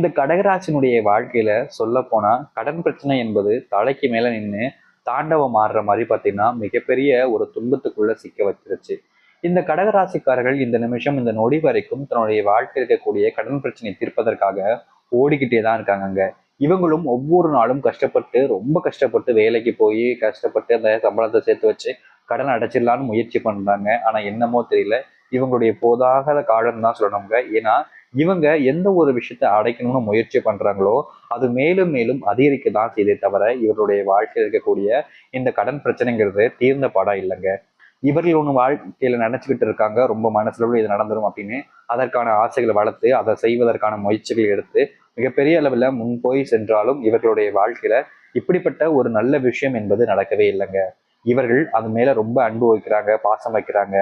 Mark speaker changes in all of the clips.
Speaker 1: இந்த கடகராசினுடைய வாழ்க்கையில சொல்ல போனா கடன் பிரச்சனை என்பது தலைக்கு மேல நின்று தாண்டவம் ஆடுற மாதிரி பார்த்தீங்கன்னா மிகப்பெரிய ஒரு துன்பத்துக்குள்ள சிக்க வச்சிருச்சு. இந்த கடகராசிக்காரர்கள் இந்த நிமிஷம் இந்த நொடி வரைக்கும் தன்னுடைய வாழ்க்கையில் இருக்கக்கூடிய கடன் பிரச்சனையை தீர்ப்பதற்காக ஓடிக்கிட்டே தான் இருக்காங்க இவங்களும் ஒவ்வொரு நாளும் கஷ்டப்பட்டு ரொம்ப கஷ்டப்பட்டு வேலைக்கு போய் கஷ்டப்பட்டு அந்த சம்பளத்தை சேர்த்து வச்சு கடன் அடைச்சிடலான்னு முயற்சி பண்றாங்க. ஆனா என்னமோ தெரியல. இவங்களுடைய போதாகாத காலம் தான் சொல்லணுங்க. ஏன்னா இவங்க எந்த ஒரு விஷயத்த அடைக்கணும்னு முயற்சி பண்றாங்களோ அது மேலும் மேலும் அதிகரிக்க தான் செய்தே தவிர இவருடைய வாழ்க்கையில் இருக்கக்கூடிய இந்த கடன் பிரச்சனைங்கிறது தீர்ந்த பாடம் இல்லைங்க. இவர்கள் ஒன்று வாழ்க்கையில நினைச்சுக்கிட்டு இருக்காங்க ரொம்ப மனசுல இது நடந்துடும் அப்படின்னு அதற்கான ஆசைகளை வளர்த்து அதை செய்வதற்கான முயற்சிகள் எடுத்து மிகப்பெரிய அளவில் முன் போய் சென்றாலும் இவர்களுடைய வாழ்க்கையில இப்படிப்பட்ட ஒரு நல்ல விஷயம் என்பது நடக்கவே இல்லைங்க. இவர்கள் அது மேல ரொம்ப அன்பு வைக்கிறாங்க பாசம் வைக்கிறாங்க.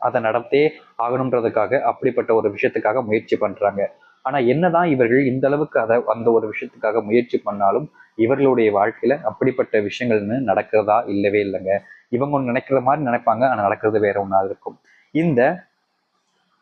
Speaker 1: அதை நடத்தே ஆகணுன்றதுக்காக அப்படிப்பட்ட ஒரு விஷயத்துக்காக முயற்சி பண்றாங்க. ஆனா என்னதான் இவர்கள் இந்த அளவுக்கு அதை அந்த ஒரு விஷயத்துக்காக முயற்சி பண்ணாலும் இவர்களுடைய வாழ்க்கையில அப்படிப்பட்ட விஷயங்கள்னு நடக்கிறதா இல்லவே இல்லைங்க. இவங்க ஒன்று நினைக்கிற மாதிரி நினைப்பாங்க ஆனா நடக்கிறது வேற ஒன்றா இருக்கும். இந்த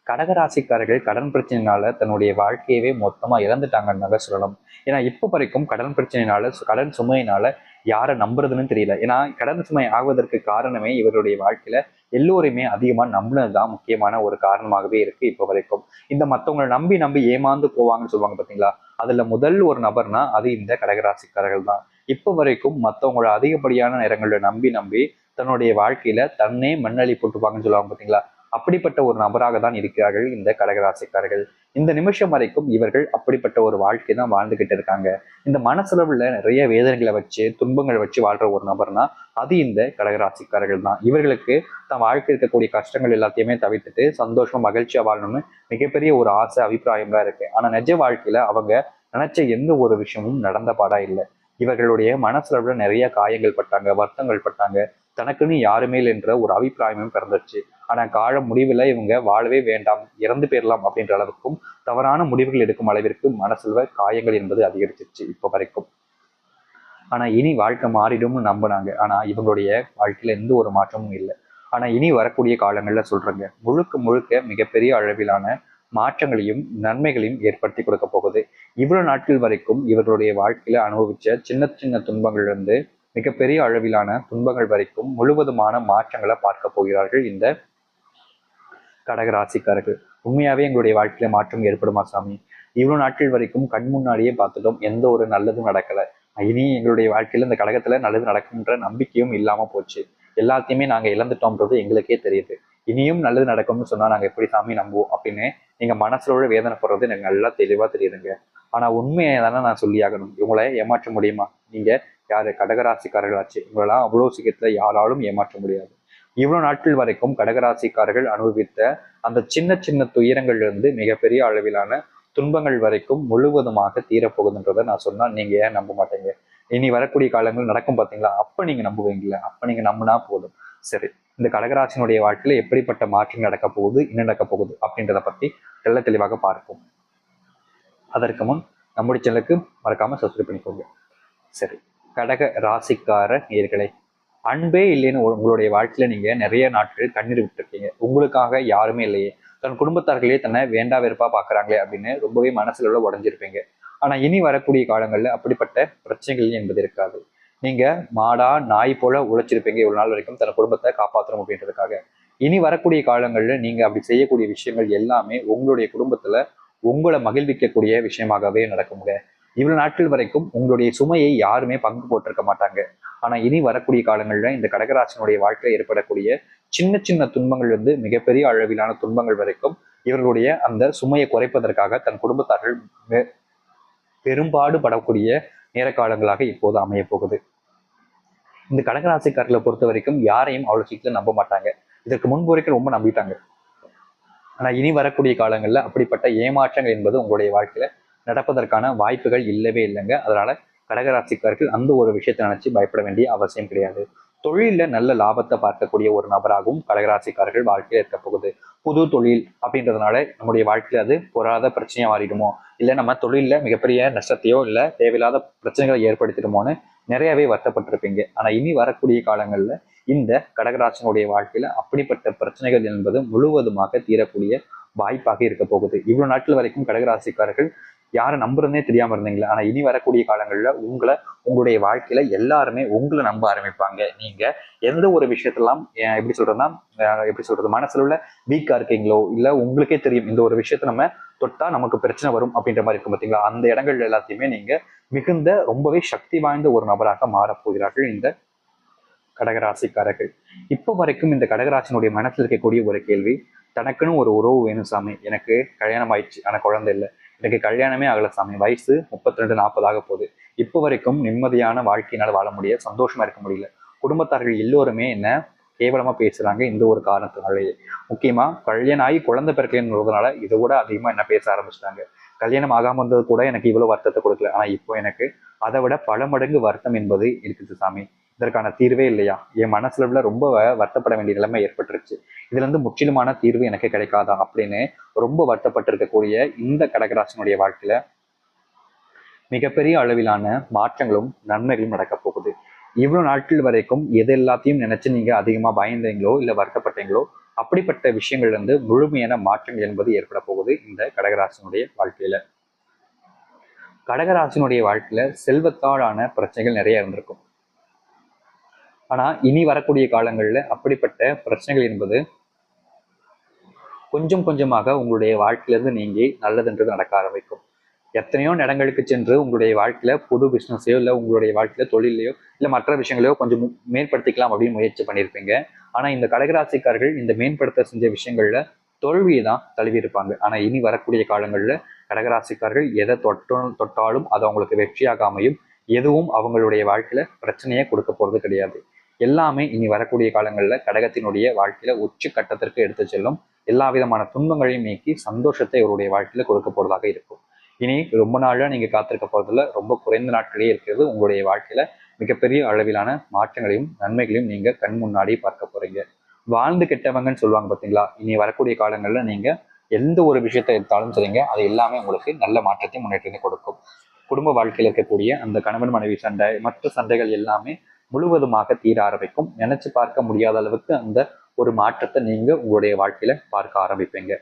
Speaker 1: கடகராசிக்காரர்கள் கடன் பிரச்சனைனால தன்னுடைய வாழ்க்கையவே மொத்தமா இழந்துட்டாங்கன்னு சொல்லலாம் ஏன்னா இப்போ வரைக்கும் கடன் பிரச்சனைனால கடன் சுமையினால யாரை நம்புறதுன்னு தெரியல. ஏன்னா கடன் சுமை ஆகுவதற்கு காரணமே இவருடைய வாழ்க்கையில எல்லோருமே அதிகமா நம்பினதுதான் முக்கியமான ஒரு காரணமாகவே இருக்கு இப்போ வரைக்கும். இந்த மத்தவங்களை நம்பி நம்பி ஏமாந்து போவாங்கன்னு சொல்லுவாங்க பாத்தீங்களா? அதுல முதல் ஒரு நபர்னா அது இந்த கடகராசிக்காரர்கள் தான் இப்போ வரைக்கும் மத்தவங்கள அதிகப்படியான நேரங்களில் நம்பி நம்பி தன்னுடைய வாழ்க்கையில தன்னே மண்ணளி போட்டுப்பாங்கன்னு சொல்லுவாங்க பாத்தீங்களா? அப்படிப்பட்ட ஒரு நபராக தான் இருக்கிறார்கள் இந்த கடகராசிக்காரர்கள். இந்த நிமிஷம் வரைக்கும் இவர்கள் அப்படிப்பட்ட ஒரு வாழ்க்கை தான் வாழ்ந்துகிட்டு இருக்காங்க. இந்த மனசளவுல நிறைய வேதனைகளை வச்சு துன்பங்களை வச்சு வாழ்ற ஒரு நபர்னா அது இந்த கடகராசிக்காரர்கள் தான். இவர்களுக்கு தன் வாழ்க்கை இருக்கக்கூடிய கஷ்டங்கள் எல்லாத்தையுமே தவிர்த்துட்டு சந்தோஷமா மகிழ்ச்சியா வாழணும்னு மிகப்பெரிய ஒரு ஆசை அபிப்பிராயம் தான் இருக்கு. ஆனா நிஜ வாழ்க்கையில அவங்க நினைச்ச எந்த ஒரு விஷயமும் நடந்த பாடா இல்லை. இவர்களுடைய மனசளவுல நிறைய காயங்கள் பட்டாங்க வருத்தங்கள் பட்டாங்க. தனக்குன்னு யாருமே இல்லைன்ற ஒரு அபிப்பிராயமும் பிறந்துருச்சு. ஆனா கால முடிவில் இவங்க வாழவே வேண்டாம் இறந்து போயிடலாம் அப்படின்ற அளவுக்கும் தவறான முடிவுகள் எடுக்கும் அளவிற்கு மனசில் காயங்கள் என்பது அதிகரிச்சிருச்சு இப்போ வரைக்கும். ஆனா இனி வாழ்க்கை மாறிடும்னு நம்பினாங்க. ஆனா இவங்களுடைய வாழ்க்கையில எந்த ஒரு மாற்றமும் இல்லை. ஆனா இனி வரக்கூடிய காலங்களில் சொல்றேங்க. முழுக்க முழுக்க மிகப்பெரிய அளவிலான மாற்றங்களையும் நன்மைகளையும் ஏற்படுத்தி கொடுக்க போகுது. இவ்வளவு நாட்கள் வரைக்கும் இவர்களுடைய வாழ்க்கையில அனுபவிச்ச சின்ன சின்ன துன்பங்கள்லேருந்து மிகப்பெரிய அளவிலான துன்பங்கள் வரைக்கும் முழுவதுமான மாற்றங்களை பார்க்க போகிறார்கள் இந்த கடகராசிக்காரர்கள் உண்மையாகவே எங்களுடைய வாழ்க்கையில மாற்றம் ஏற்படுமா சாமி? இவ்வளோ நாட்கள் வரைக்கும் கண் முன்னாடியே பார்த்துட்டோம். எந்த ஒரு நல்லதும் நடக்கலை. இனி எங்களுடைய வாழ்க்கையில் இந்த கழகத்தில் நல்லது நடக்கும்ன்ற நம்பிக்கையும் இல்லாமல் போச்சு. எல்லாத்தையுமே நாங்கள் இழந்துட்டோம்ன்றது எங்களுக்கே தெரியுது. இனியும் நல்லது நடக்கும்னு சொன்னால் நாங்கள் எப்படி சாமி நம்புவோம் அப்படின்னு எங்கள் மனசுலோட வேதனை போடுறது எனக்கு நல்லா தெளிவாக தெரியுதுங்க. ஆனால் உண்மையை தானே நான் சொல்லியாகணும் இவங்களை ஏமாற்ற முடியுமா? நீங்கள் யார்? கடகராசிக்காரர்களாச்சு. இவங்களெல்லாம் அவ்வளோ சீக்கிரத்தில் யாராலும் ஏமாற்ற முடியாது. இவ்வளவு நாட்கள் வரைக்கும் கடகராசிக்காரர்கள் அனுபவித்த அந்த சின்ன சின்ன துயரங்கள்ல இருந்து மிகப்பெரிய அளவிலான துன்பங்கள் வரைக்கும் முழுவதுமாக தீரப்போகுதுன்றதை நான் சொன்னா நீங்க ஏன் நம்ப மாட்டீங்க? இனி வரக்கூடிய காலங்கள் நடக்கும் பார்த்தீங்களா அப்ப நீங்க நம்புவீங்களா அப்ப நீங்க நம்பினா போதும். சரி இந்த கடகராசினுடைய வாழ்க்கையில எப்படிப்பட்ட மாற்றம் நடக்க போகுது என்ன நடக்க போகுது அப்படின்றத பத்தி தெள்ள தெளிவாக பார்ப்போம். அதற்கு முன் நம்முடைய சேனலுக்கு மறக்காம சப்ஸ்கிரைப் பண்ணிக்கோங்க. சரி கடக ராசிக்கார நேர்களை அன்பே இல்லைன்னு உங்களுடைய வாழ்க்கையில நீங்க நிறைய நாட்கள் கண்ணீர் விட்டுருக்கீங்க. உங்களுக்காக யாருமே இல்லையே. தன் குடும்பத்தார்களே தன்னை வேண்டா வெறுப்பா பாக்குறாங்களே அப்படின்னு ரொம்பவே மனசுல உள்ள உடஞ்சிருப்பீங்க. ஆனா இனி வரக்கூடிய காலங்கள்ல அப்படிப்பட்ட பிரச்சனைகள் என்பது இருக்காது. நீங்க மாடா நாய் போல உழைச்சிருப்பீங்க இவ்வளவு நாள் வரைக்கும் தன் குடும்பத்தை காப்பாற்றணும் அப்படின்றதுக்காக. இனி வரக்கூடிய காலங்கள்ல நீங்க அப்படி செய்யக்கூடிய விஷயங்கள் எல்லாமே உங்களுடைய குடும்பத்துல உங்களை மகிழ்விக்கக்கூடிய விஷயமாகவே நடக்குங்க. இவ்வளவு நாட்கள் வரைக்கும் உங்களுடைய சுமையை யாருமே பங்கு போட்டிருக்க மாட்டாங்க. ஆனா இனி வரக்கூடிய காலங்கள்ல இந்த கடகராசனுடைய வாழ்க்கையில் ஏற்படக்கூடிய சின்ன சின்ன துன்பங்கள் வந்து மிகப்பெரிய அளவிலான துன்பங்கள் வரைக்கும் இவர்களுடைய அந்த சுமையை குறைப்பதற்காக தன் குடும்பத்தார்கள் பெரும்பாடு படக்கூடிய நேர காலங்களாக இப்போது அமைய போகுது. இந்த கடகராசிக்காரர்களை பொறுத்த வரைக்கும் யாரையும் அவ்வளவு சீக்கிரம் நம்ப மாட்டாங்க. இதற்கு முன்பு வரைக்கும் ரொம்ப நம்பிட்டாங்க. ஆனா இனி வரக்கூடிய காலங்கள்ல அப்படிப்பட்ட ஏமாற்றங்கள் என்பது உங்களுடைய வாழ்க்கையில நடப்பதற்கான வாய்ப்புகள் இல்லவே இல்லைங்க. அதனால கடகராசிக்காரர்கள் அந்த ஒரு விஷயத்தை நினைச்சு பயப்பட வேண்டிய அவசியம் கிடையாது. தொழில நல்ல லாபத்தை பார்க்கக்கூடிய ஒரு நபராகவும் கடகராசிக்காரர்கள் வாழ்க்கையில் இருக்க போகுது. புது தொழில் அப்படின்றதுனால நம்முடைய வாழ்க்கையில அது பொறாத பிரச்சனையாக மாறிடுமோ? இல்லை நம்ம தொழிலில் மிகப்பெரிய நஷ்டத்தையோ இல்லை தேவையில்லாத பிரச்சனைகளை ஏற்படுத்திடுமோன்னு நிறையவே வருத்தப்பட்டிருப்பீங்க. ஆனால் இனி வரக்கூடிய காலங்களில் இந்த கடகராசனுடைய வாழ்க்கையில அப்படிப்பட்ட பிரச்சனைகள் என்பது முழுவதுமாக தீரக்கூடிய வாய்ப்பாக இருக்க போகுது. இவ்வளவு நாட்கள் வரைக்கும் கடகராசிக்காரர்கள் யாரை நம்புறதுனே தெரியாம இருந்தீங்களா? ஆனா இனி வரக்கூடிய காலங்கள்ல உங்களை உங்களுடைய வாழ்க்கையில எல்லாருமே உங்களை நம்ப ஆரம்பிப்பாங்க. நீங்க எந்த ஒரு விஷயத்தெல்லாம் எப்படி சொல்றதுன்னா எப்படி சொல்றது மனசுல உள்ள வீக்கா இருக்கீங்களோ இல்ல உங்களுக்கே தெரியும் இந்த ஒரு விஷயத்த நம்ம தொட்டா நமக்கு பிரச்சனை வரும் அப்படின்ற மாதிரி இருக்கும் பாத்தீங்களா? அந்த இடங்கள் எல்லாத்தையுமே நீங்க மிகுந்த ரொம்பவே சக்தி வாய்ந்த ஒரு நபராக மாறப் போகிறார்கள் இந்த கடகராசிக்காரர்கள். இப்போ வரைக்கும் இந்த கடகராசினுடைய மனசில் இருக்கக்கூடிய ஒரு கேள்வி தனக்குன்னு ஒரு உறவு வேணும் சாமி எனக்கு கல்யாணம் ஆயிடுச்சு ஆனால் குழந்தை இல்லை. எனக்கு கல்யாணமே ஆகல சாமி. வயசு முப்பத்தி ரெண்டு நாற்பதாக போகுது. இப்போ வரைக்கும் நிம்மதியான வாழ்க்கையினால் வாழ முடிய சந்தோஷமா இருக்க முடியல. குடும்பத்தார்கள் எல்லோருமே என்ன கேவலமா பேசுறாங்க இந்த ஒரு காரணத்தினாலேயே. முக்கியமா கல்யாணம் ஆகி குழந்தை பிறக்கலைன்றதுனால இதை விட அதிகமா என்ன பேச ஆரம்பிச்சிட்டாங்க. கல்யாணம் ஆகாம இருந்தது கூட எனக்கு இவ்வளவு வருத்தத்தை கொடுக்கல. ஆனா இப்போ எனக்கு அதை விட பல மடங்கு வருத்தம் என்பது இருக்குது சாமி. இதற்கான தீர்வே இல்லையா? என் மனசுல ரொம்ப வருத்தப்பட வேண்டிய நிலைமை ஏற்பட்டுருச்சு. இதுல இருந்து முற்றிலுமான தீர்வு எனக்கு கிடைக்காதா அப்படின்னு ரொம்ப வருத்தப்பட்டிருக்கக்கூடிய இந்த கடகராசனுடைய வாழ்க்கையில மிகப்பெரிய அளவிலான மாற்றங்களும் நன்மைகளும் நடக்க போகுது. இவ்வளவு நாட்கள் வரைக்கும் எது எல்லாத்தையும் நினைச்சு நீங்க அதிகமா பயந்தீங்களோ இல்ல வருத்தப்பட்டீங்களோ அப்படிப்பட்ட விஷயங்கள்ல இருந்து முழுமையான மாற்றங்கள் என்பது ஏற்பட போகுது இந்த கடகராசனுடைய வாழ்க்கையில. கடகராசனுடைய வாழ்க்கையில செல்வத்தாலான பிரச்சனைகள் நிறைய இருந்திருக்கும். ஆனா இனி வரக்கூடிய காலங்களில் அப்படிப்பட்ட பிரச்சனைகள் என்பது கொஞ்சம் கொஞ்சமாக உங்களுடைய வாழ்க்கையிலிருந்து நீங்கி நல்லதுன்றது நடக்க ஆரம்பிக்கும். எத்தனையோ இடங்களுக்கு சென்று உங்களுடைய வாழ்க்கையில புது பிசினஸையோ இல்லை உங்களுடைய வாழ்க்கையில தொழிலையோ இல்லை மற்ற விஷயங்களையோ கொஞ்சம் மேம்படுத்திக்கலாம் அப்படின்னு முயற்சி பண்ணியிருப்பீங்க. ஆனா இந்த கடகராசிக்காரர்கள் இந்த மேம்படுத்த செஞ்ச விஷயங்கள்ல தோல்வியை தான் தழுவி இருப்பாங்க ஆனா இனி வரக்கூடிய காலங்களில் கடகராசிக்காரர்கள் எதை தொட்டும் தொட்டாலும் அது அவங்களுக்கு வெற்றியாக அமையும் எதுவும் அவங்களுடைய வாழ்க்கையில பிரச்சனையே கொடுக்க போறது கிடையாது. எல்லாமே இனி வரக்கூடிய காலங்கள்ல கடகத்தினுடைய வாழ்க்கையில உச்ச கட்டத்திற்கு எடுத்து செல்லும் எல்லா விதமான துன்பங்களையும் நீக்கி சந்தோஷத்தை அவருடைய வாழ்க்கையில கொடுக்க போறதாக இருக்கும். இனி ரொம்ப நாளா நீங்க காத்திருக்க போறதுல ரொம்ப குறைந்த நாட்களே இருக்கிறது உங்களுடைய வாழ்க்கையில மிகப்பெரிய அளவிலான மாற்றங்களையும் நன்மைகளையும் நீங்க கண் முன்னாடி பார்க்க போறீங்க. வாழ்ந்து கெட்டவங்கன்னு சொல்லுவாங்க பாத்தீங்களா? இனி வரக்கூடிய காலங்கள்ல நீங்க எந்த ஒரு விஷயத்தை எடுத்தாலும் சரிங்க அது எல்லாமே உங்களுக்கு நல்ல மாற்றத்தை முன்னேற்றத்தை கொடுக்கும். குடும்ப வாழ்க்கையில் இருக்கக்கூடிய அந்த கணவன் மனைவி சண்டை மற்ற சண்டைகள் எல்லாமே முழுவதுமாக தீர ஆரம்பிக்கும். நினைச்சு பார்க்க முடியாத அளவுக்கு அந்த ஒரு மாற்றத்தை நீங்க உங்களுடைய வாழ்க்கையில பார்க்க ஆரம்பிப்பீங்க.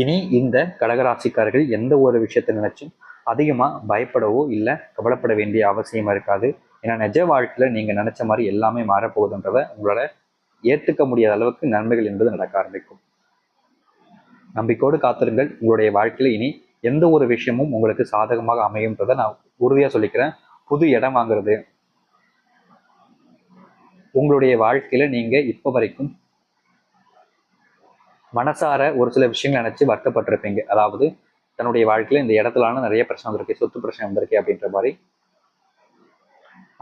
Speaker 1: இனி இந்த கடகராசிக்காரர்கள் எந்த ஒரு விஷயத்தை நினைச்சும் அதிகமா பயப்படவோ இல்லை கவலைப்பட வேண்டிய அவசியம் இருக்காது. ஏன்னா நிஜ வாழ்க்கையில நீங்க நினைச்ச மாதிரி எல்லாமே மாறப்போகுதுன்றத உங்களால ஏத்துக்க முடியாத அளவுக்கு நன்மைகள் என்பது நடக்க ஆரம்பிக்கும். நம்பிக்கையோடு காத்திருங்கள். உங்களுடைய வாழ்க்கையில இனி எந்த ஒரு விஷயமும் உங்களுக்கு சாதகமாக அமையும்ன்றதை நான் உறுதியாக சொல்லிக்கிறேன். புது இடம் வாங்குறது. உங்களுடைய வாழ்க்கையில நீங்க இப்போ வரைக்கும் மனசார ஒரு சில விஷயங்கள் நினைச்சு வருத்தப்பட்டிருப்பீங்க. அதாவது தன்னுடைய வாழ்க்கையில இந்த இடத்துலான நிறைய பிரச்சனை வந்திருக்கு சொத்து பிரச்சனை வந்திருக்கு அப்படின்ற மாதிரி.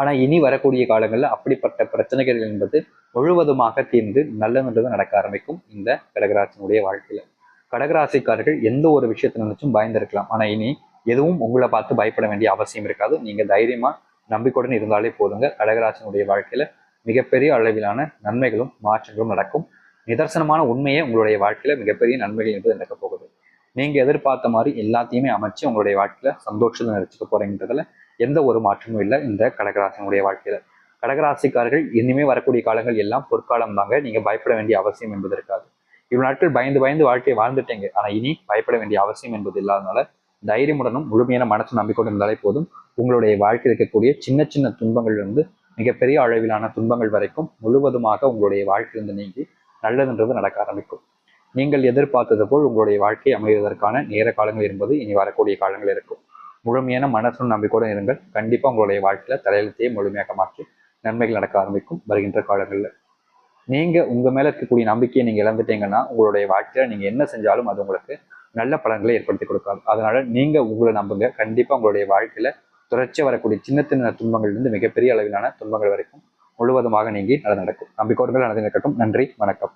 Speaker 1: ஆனா இனி வரக்கூடிய காலங்களில் அப்படிப்பட்ட பிரச்சனைகள் என்பது முழுவதுமாக தீர்ந்து நல்லதுன்றது நடக்க ஆரம்பிக்கும் இந்த கடகராஜனுடைய வாழ்க்கையில. கடகராசிக்காரர்கள் எந்த ஒரு விஷயத்தை நினைச்சும் பயந்திருக்கலாம். ஆனா இனி எதுவும் உங்களை பார்த்து பயப்பட வேண்டிய அவசியம் இருக்காது. நீங்க தைரியமா நம்பிக்கையுடன் இருந்தாலே போதுங்க. கடகராசினுடைய வாழ்க்கையில மிகப்பெரிய அளவிலான நன்மைகளும் மாற்றங்களும் நடக்கும். நிதர்சனமான உண்மையே உங்களுடைய வாழ்க்கையில மிகப்பெரிய நன்மைகள் என்பது நடக்க போகுது. நீங்க எதிர்பார்த்த மாதிரி எல்லாத்தையுமே அமைச்சு உங்களுடைய வாழ்க்கையில சந்தோஷத்தை நினைச்சுக்க போறீங்கன்றதுல எந்த ஒரு மாற்றமும் இல்லை இந்த கடகராசினுடைய வாழ்க்கையில. கடகராசிக்காரர்கள் இனிமே வரக்கூடிய காலங்கள் எல்லாம் பொற்காலம் தாங்க நீங்க பயப்பட வேண்டிய அவசியம் என்பது இருக்காது. இவ்வளவு நாட்கள் பயந்து பயந்து வாழ்க்கையை வாழ்ந்துட்டீங்க. ஆனா இனி பயப்பட வேண்டிய அவசியம் என்பது இல்லாதனால தைரியமுடனும் முழுமையான மனசு நம்பிக்கொண்டு இருந்தாலே போதும். உங்களுடைய வாழ்க்கையில் இருக்கக்கூடிய சின்ன சின்ன துன்பங்கள் இருந்து மிகப்பெரிய அளவிலான துன்பங்கள் வரைக்கும் முழுவதுமாக உங்களுடைய வாழ்க்கையிலிருந்து நீங்கி நல்லதுன்றது நடக்க ஆரம்பிக்கும். நீங்கள் எதிர்பார்த்தது போல் உங்களுடைய வாழ்க்கை அமைவதற்கான நேர காலங்கள் என்பது இனி வரக்கூடிய காலங்கள் இருக்கும். முழுமையான மனசும் நம்பிக்கையோடு இருங்கள். கண்டிப்பாக உங்களுடைய வாழ்க்கையில் தலையெழுத்தையே முழுமையாக மாற்றி நன்மைகள் நடக்க ஆரம்பிக்கும். வருகின்ற காலங்களில். நீங்க உங்க மேல இருக்கக்கூடிய நம்பிக்கையை நீங்க இழந்துட்டீங்கன்னா உங்களுடைய வாழ்க்கையில நீங்க என்ன செஞ்சாலும் அது உங்களுக்கு நல்ல பலன்களை ஏற்படுத்தி கொடுக்காது. அதனால நீங்க உங்களை நம்புங்க. கண்டிப்பா உங்களுடைய வாழ்க்கையில தொடர்ச்சியா வரக்கூடிய சின்ன சின்ன துன்பங்கள்ல இருந்து மிகப்பெரிய அளவிலான துன்பங்கள் வரைக்கும் முழுவதுமாக நீங்கி நடந்து நடக்கும். நம்பிக்கோர்கள் நடந்து நடக்கட்டும். நன்றி வணக்கம்.